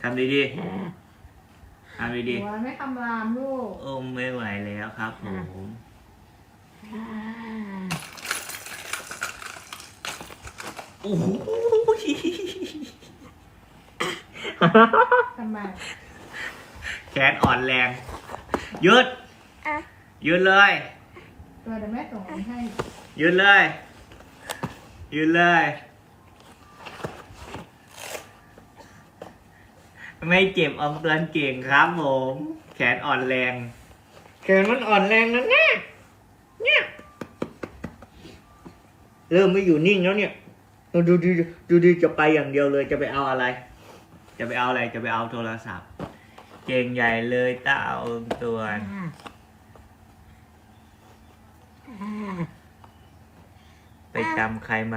ทำดีๆทำดีหัวไม่คำรามลูกๆโอ้ไม่ไหวแล้วครับผมโอ้โหทำไมแขนอ่อนแรงหยุดหยุดเลย ตัวเดี๋ยวแม่ส่งให้ หยุดเลยห ยุดเลย ไม่เจ็บออมเตือนเก่งครับผม แขนอ่อนแรง แขนมันอ่อนแรงนะเนี่ยเนี่ยเริ่มไม่อยู่นิ่งแล้วเนี่ย ดูดูดูดูดูจะไปอย่างเดียวเลยจะไปเอาอะไร จะไปเอาอะไรจะไปเอาโทรศัพท์ เก่งใหญ่เลยต้าเอาตัวไปจำใครมา